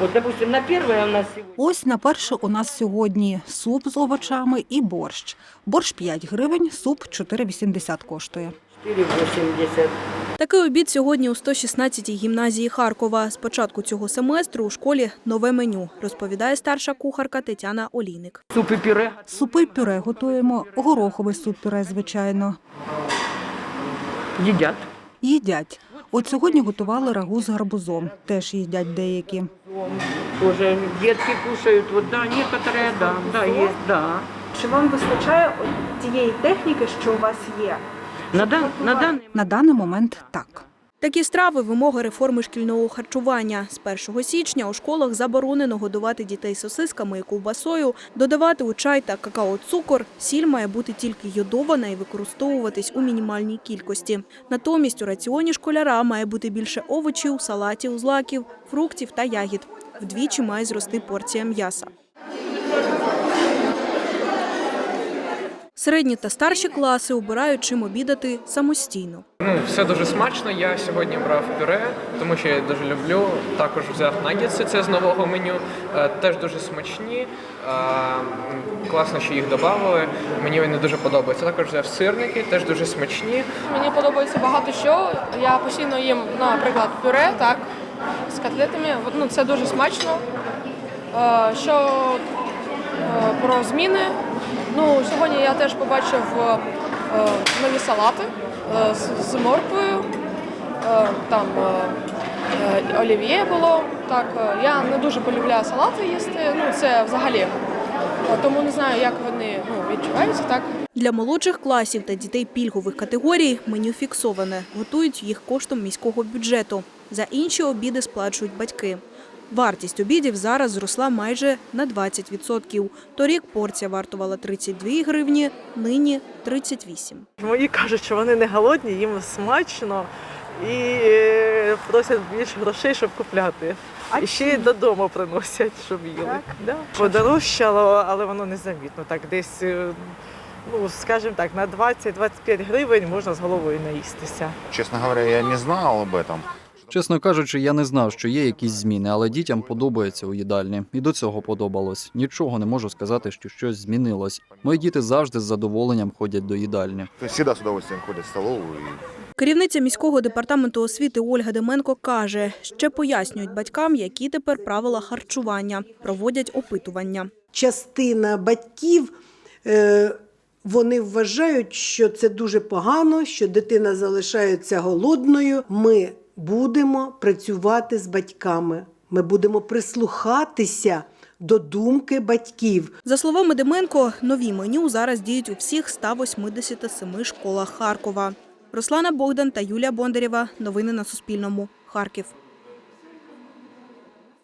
Вот, допустим, на первое у нас сегодня Ось на перше у нас сьогодні суп з овочами і борщ. Борщ 5 гривень, суп 4,80 коштує. 4,80. Такий обід сьогодні у 116-й гімназії Харкова. З початку цього семестру у школі нове меню, розповідає старша кухарка Тетяна Олійник. Суп и пюре. Супи пюре готуємо, гороховий суп пюре, звичайно. Едят. Їдять. От сьогодні готували рагу з гарбузом. Теж їдять деякі. Тоже дітки кушають, от, да, некоторые, да, да, є, да. Чи вам вистачає от тієї техніки, що у вас є? На, дан, на данный На даний момент так. Такі страви – вимоги реформи шкільного харчування. З 1 січня у школах заборонено годувати дітей сосисками і ковбасою, додавати у чай та какао цукор. Сіль має бути тільки йодована і використовуватись у мінімальній кількості. Натомість у раціоні школяра має бути більше овочів, салатів, злаків, фруктів та ягід. Вдвічі має зрости порція м'яса. Середні та старші класи обирають чим обідати самостійно. Ну, все дуже смачно. Я сьогодні брав пюре, тому що я дуже люблю. Також взяв наггетси, це з нового меню. Е, Теж дуже смачні. Е, Класно, що їх додали. Мені вони дуже подобаються. Також взяв сирники, теж дуже смачні. Мені подобається багато що. Я постійно їм, наприклад, пюре, так, з котлетами. От, Ну, це дуже смачно. Е, Що про зміни. Ну, сьогодні я теж побачив е, нові салати е, з, морквою. Е, Там е, е, олів'є було. Так, е, я не дуже полюбляю салати їсти. Ну, це взагалі. Е, Тому не знаю, як вони ну, відчуваються так. Для молодших класів та дітей пільгових категорій меню фіксоване. Готують їх коштом міського бюджету. За інші обіди сплачують батьки. Вартість обідів зараз зросла майже на 20%. Торік порція вартувала 32 гривні, нині 38. Мої кажуть, що вони не голодні, їм смачно і е, просять більше грошей, щоб купляти. і ще й додому приносять, щоб їли. Да. Подорожчало, але воно незамітно. Так десь, е, ну скажімо так, на 20-25 гривень можна з головою наїстися. Честно говоря, я не знал об этом. Чесно кажучи, я не знав, що є якісь зміни, але дітям подобається у їдальні. І до цього подобалось. Нічого не можу сказати, що щось змінилось. Мої діти завжди з задоволенням ходять до їдальні. Всегда с удовольствием ходят в столовую. И... Керівниця міського департаменту освіти Ольга Деменко каже, ще пояснюють батькам, які тепер правила харчування, проводять опитування. частина батьків е, вони вважають, що це дуже погано, що дитина залишається голодною. Ми будемо працювати з батьками. Ми будемо прислухатися до думки батьків. За словами Деменко, нові меню зараз діють у всіх 187 школах Харкова. Руслана Богдан та Юлія Бондарєва. Новини на Суспільному. Харків.